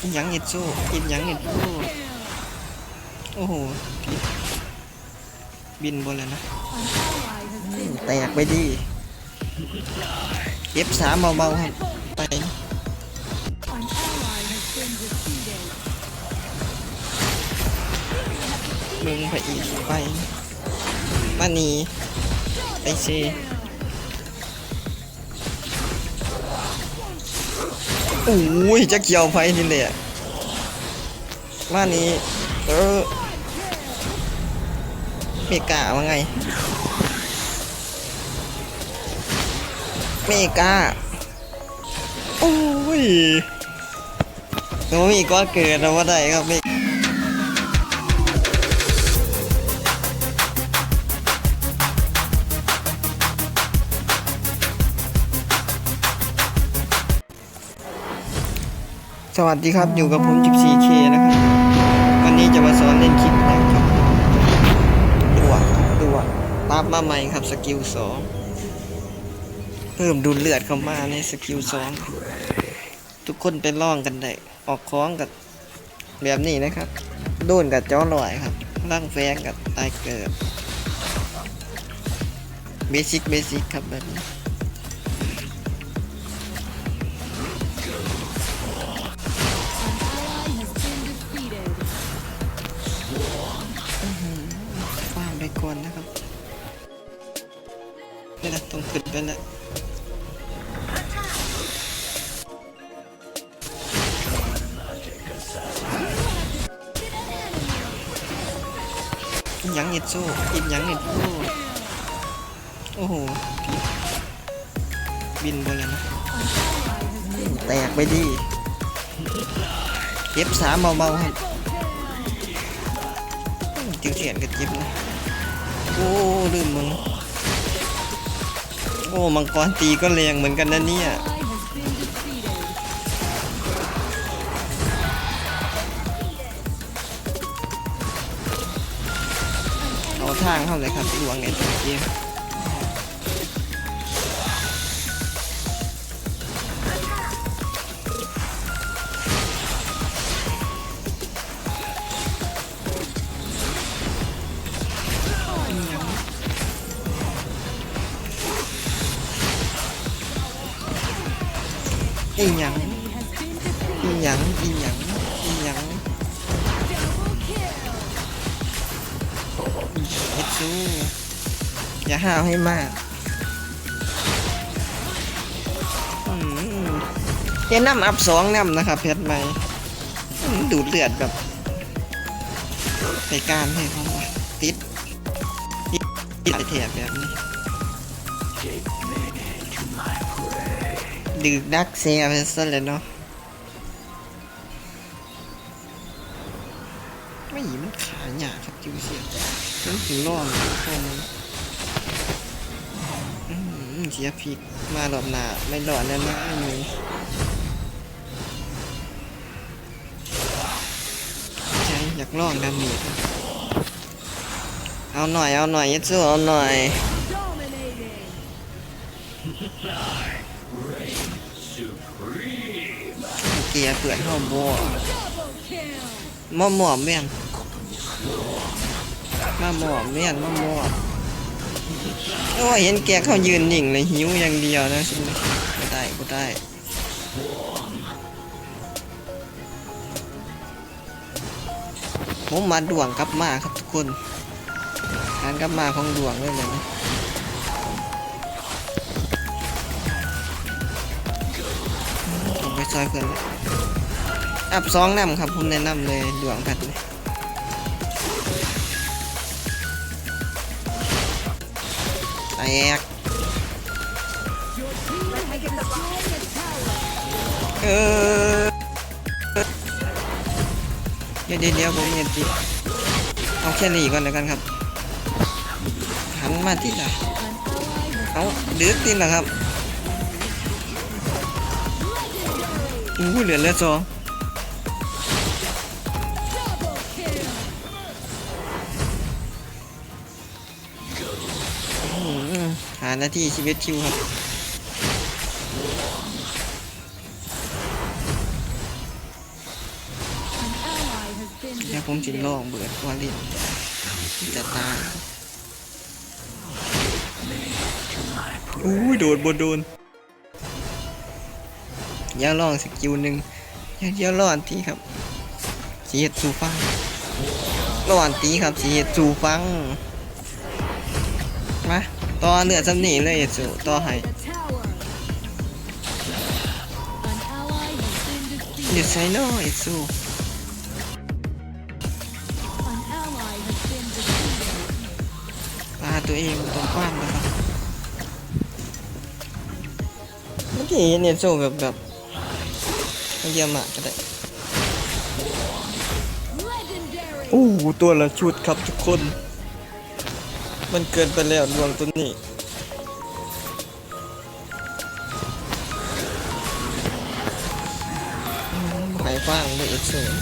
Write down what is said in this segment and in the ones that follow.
อิหยังเห็ดโซ่อิหยังเห็ดโซ่โอ้โหบินบนแล้วนะแตกไปดิเอฟสามเบาๆครับไปมึงไปอีกไปมานีไปเซ อ้ยจะเกี่ยวไฟนี่เลยอะมานี้เออเมกาว่าไงเมกาโอ้ยโอ้ยก็เกิดแล้วว่าได้ครับเมส วัสดีครับอยู่กับผม 14K นะครับ วันนี้จะมาสอนเล่นคลิปนะครับตัวตัวตามมาใหม่ครับสกิลสองเพิ่มดูดเลือดเข้ามาในสกิลสองทุกคนไปล่องกันได้ ออกคล้องกับแบบนี้นะครับ โดนกับจ้อลอยครับร่างแฟงกับตายเกิดเบสิกเบสิกครับแบบนี้ ขึ้นไปแล้วอิหยังเห็ดโซ่อิหยังเห็ดโซ่โอ้โหบินบนแล้วนะแตกไปดิเจ็บสามเบาๆครับจิ้วเสียนกับเจ็บนะโอ้ลืมมึง โอ้มังกรตีก็แรงเหมือนกันนะเนี่ยเอาทางเข้าเลยครับลวงไงตัวเกม อีหยังอีหยังอีหยังอีหยังเฮ็ดซูอย่าห้าวให้มากอืมเฮน้ำอัพสองน้ำนะครับเพชรใหม่ดูดเลือดแบบไปการให้เขาติดติดติดไปแถบแบบนี้ ดึกดักเสียไปซะเลยเนาะไม่หยีมันขาหยาครับจิวเสียมันถึงร่องพวกมันอื้อหือเสียพิกมาหลอบหนาไม่หลอดแล้วนะไอ้หนูใจอยากลองดาเมีเอาหน่อยเอาหน่อยยัดสู้เอาหน่อย เกียร์เปื่อนห้องบัวมอหมอมเมียนมาหมอมเมียนมาหมอมโอ้ยเห็นแกเขายืนหนิ่งเลยหิวอย่างเดียวนะก็ได้ก็ได้ผมมาด่วงกลับมาครับทุกคนการกลับมาของด่วงเลยเลยนะ ซอยเพื่อนอับสองน้ำครับ ผมแนะนำเลยดวงผัดเลยแตกเออเดี๋ยวเดี๋ยวเดี๋ยวผมเห็นจิเอาแค่นี้ก่อนแล้วกันครับ หันมาที่ไหนเอาเดึกที่ไหนครับ อู้เหลือเลือสองหาหน้าที่ชีวิตคิวครับแค่ผมจินลองเบื่อว่าลินจะตายอู้โดดบนโดน ย่าลองสกิลหนึ่งอย่าเดียวรออันตีครับสีเห็ดสูฟังรออันตีครับสีเห็ดสูฟังมาต่อเนื้อสำนีเลยสูต่อให้เดี๋ยว defeated. ใส่น้อยสูปลาตัวเองตรงกว้างนะครับเมื่อกี้เนเห็ดสู่แบบแบบ เยี่ยมมากก็ได้ Legendary. โอ้โหตัวละชุดครับทุกคน มันเกินไปแล้วดวงตัวนี้อืมหายฟ้างเลยอีกส่วน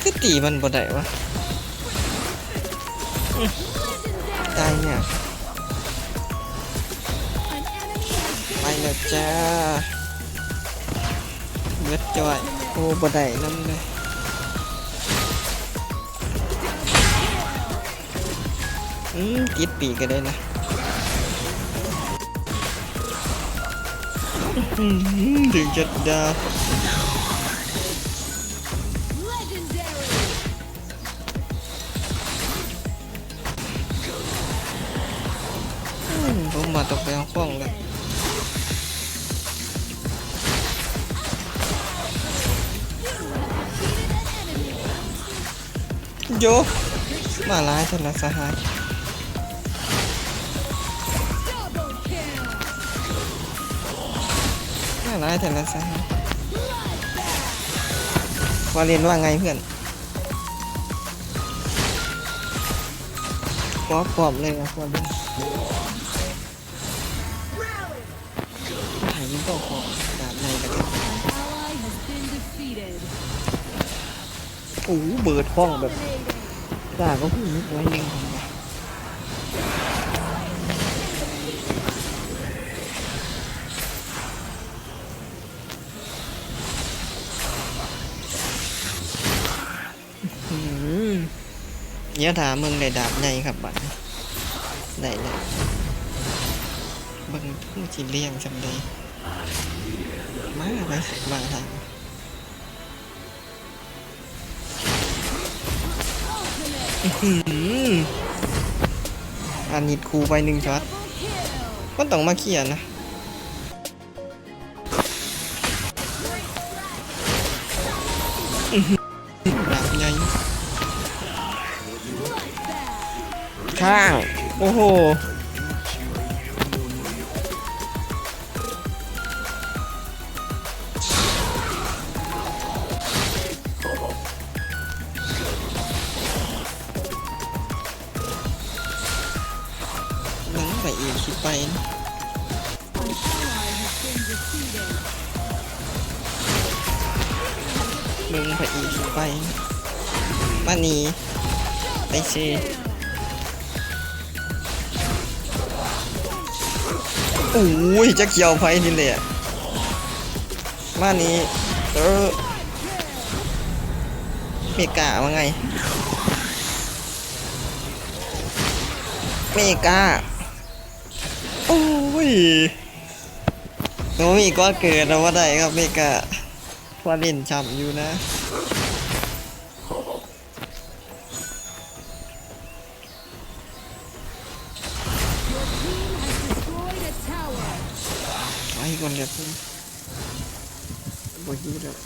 คือตีมันบ่ได้วะ อืมตายเนี่ยไปแล้วจ้าเลือดจอยโอ้บ่ได้นั่นเลยอืมติดปีก็ได้นะถึงจะดา ตกไปเอาข้องเลยโยมาหลายเท่าละสหายมาหลายเท่าละสหายพอเรียนว่าไงเพื่อนป๊อบปอบเลยนะพอเรียน หายยิ่งต้องขอบดาบในกันเลย An ally has been defeated. โอ้โหเบิดห้องแบบด่าก็พูดนึกไว้ยังผมว่าอื้อหือเดี๋ยถามมึงได้ดาบใหญ่ครับบัดได้เลยเบิ่งผู้ที่เลี้ยงจำได้ มาไปมาทางอันนี้ครูไปหนึ่งช็อตมันต้องมาเขียนนะอื้อหือดาบใหญ่ข้าง โอ้โห มึงไปอีกไปมานีไปเชโอ้ยจะเกี่ยวไฟนี่เลยอะมานี้เออเมกาว่าไงเมกาโอ้ยโนมีก็เกิดแล้วว่าได้ครับเมกา ว่าเล่นช้ำอยู่นะไปก่อนเดี๋ยวผมบอยู่แล้ว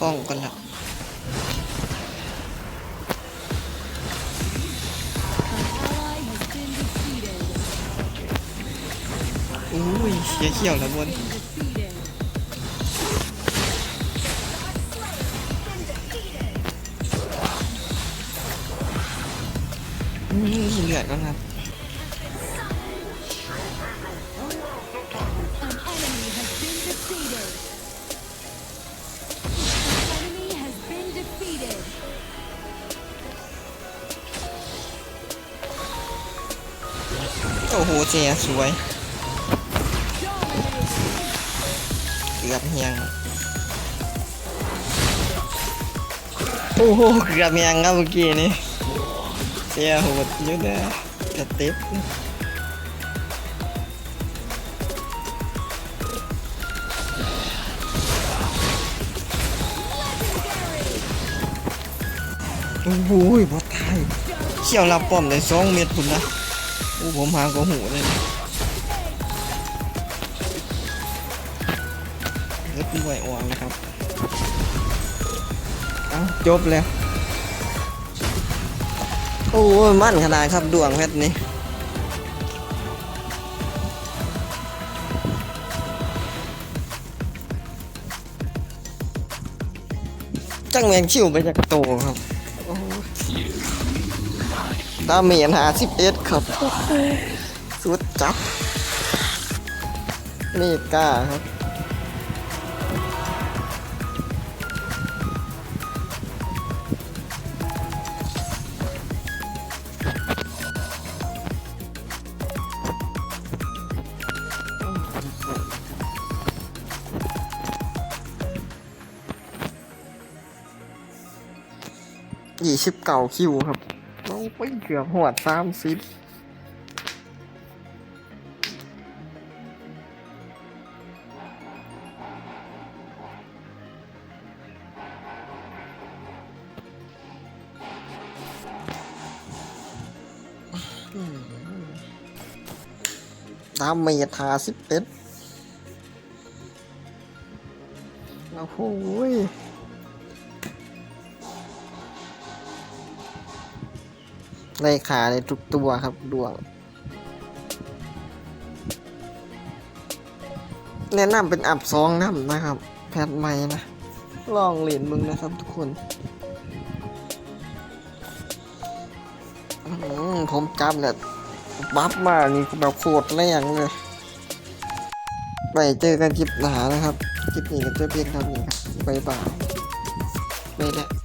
กล้องกันและ ยเสียเขียวแล้วบนนี่เหลือดแล้วครับโอ้โหเจ๊สวย กือบเฮียง โอ้โห เกือบเฮียงครับเมื่อกี้นี่เสียโหดอยุ่เด้อกระติบโอ้โหบอตายเชี่ยวรับป้อมได้สองเม็ดพุ่นนะโอ้ผมหางก็หูเลยนะ นนะครับเอาจบแล้ว โอ้ยมั่นขนาดครับดวงเพชรนี่จังแมงชิวไปจากโตครับโอ้ยดาเมจหาสิบเอ็ดครับโอ้โหสุดจับเมกาครับ ยี่สิบเก่าคิวครับโอ้ยเกือบหวดสามสิบตามเมทาสิบเอ็ดโอ้โห ในขาในทุกตัวครับดวง แนะนำเป็นอับซองน้ำนะครับ แพทใหม่นะ ลองเหรียญมึงนะครับทุกคนผมจำเนี่ยบัฟมานี่แบบโคตรแรงเลย ไปเจอกันคลิปหนานะครับ คลิปนี้ก็จะเพียงเท่านี้ครับบ๊ายบายไม่ได้